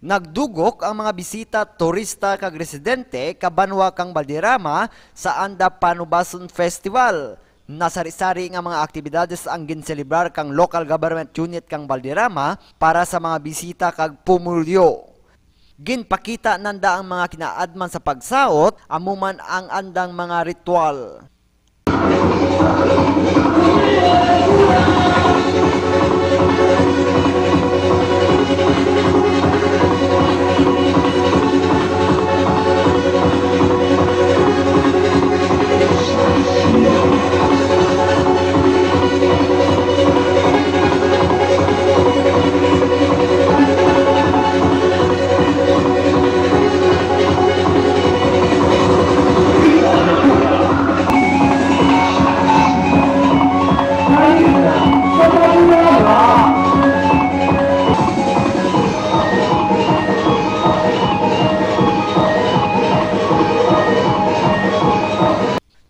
Nagdugok ang mga bisita, turista kag residente kabanwa kang Balderrama sa Anda Panubason Festival. Nasari-sari nga mga aktibidades ang ginselebrar kang local government unit kang Balderrama para sa mga bisita kag pumulyo. Ginpakita nanda ang mga kinaadman sa pagsaot, amuman ang andang mga ritual.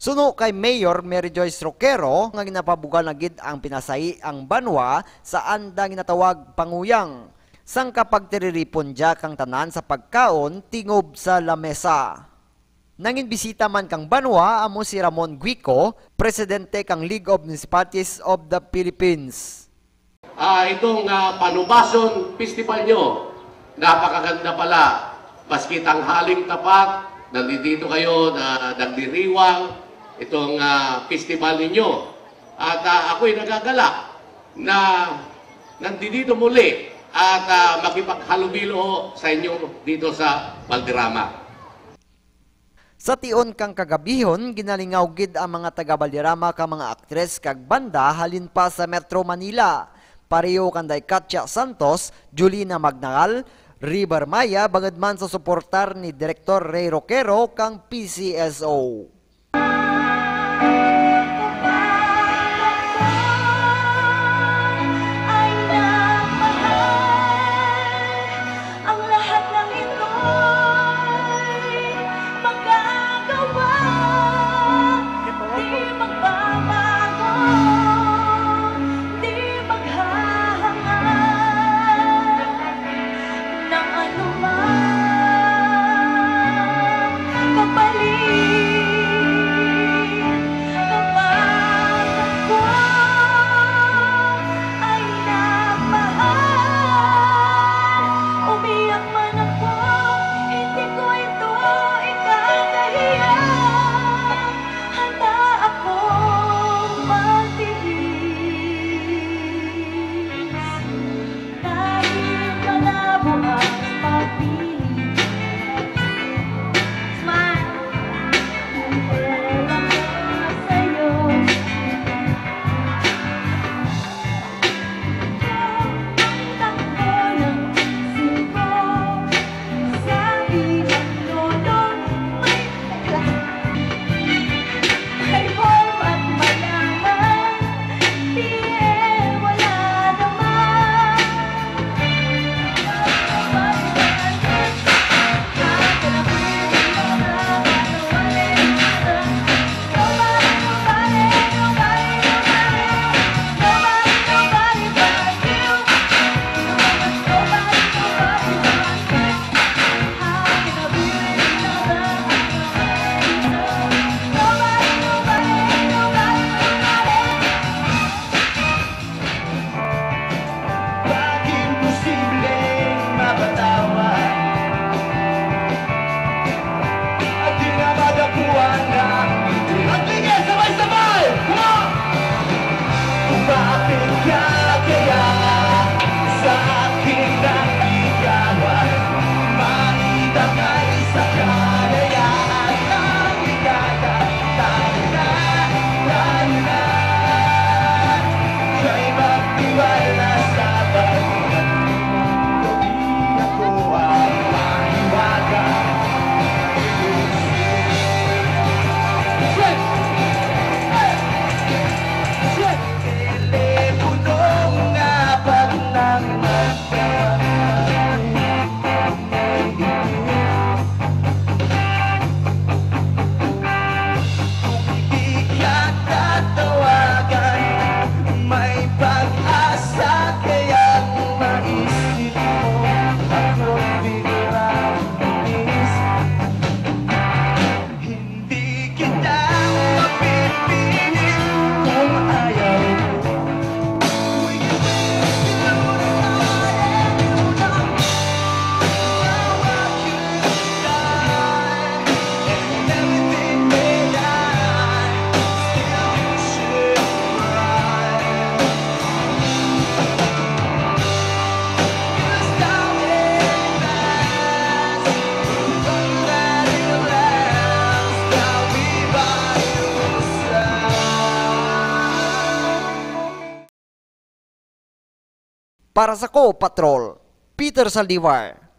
Suno kay Mayor Mary Joyce Roquero nga ginapabugal na gid ang pinasay ang banwa sa anda ginatawag panguyang. Sang kapag tiriripon kang tanan sa pagkaon tingob sa lamesa. Nangin bisita man kang banwa amo si Ramon Guico, presidente kang League of Municipalities of the Philippines. Ah, itong ah, Panubason Festival nyo, napakaganda pala. Maski tanghaling tapat, nandito kayo na nagdiriwang itong ah, festival ninyo. At ah, ako'y nagagala na nandito muli at ah, makipaghalubilo sa inyo dito sa Valderrama. Sa tion kang kagabihon, ginalingaw gid ang mga taga Balderrama ka mga aktres kag banda halin pa sa Metro Manila. Pareho kanday Katya Santos, Julina Magnangal, River Maya, bagad man sa suportar ni Direktor Ray Roquero kang PCSO. Para sa Ko Patrol, Peter Saldivar.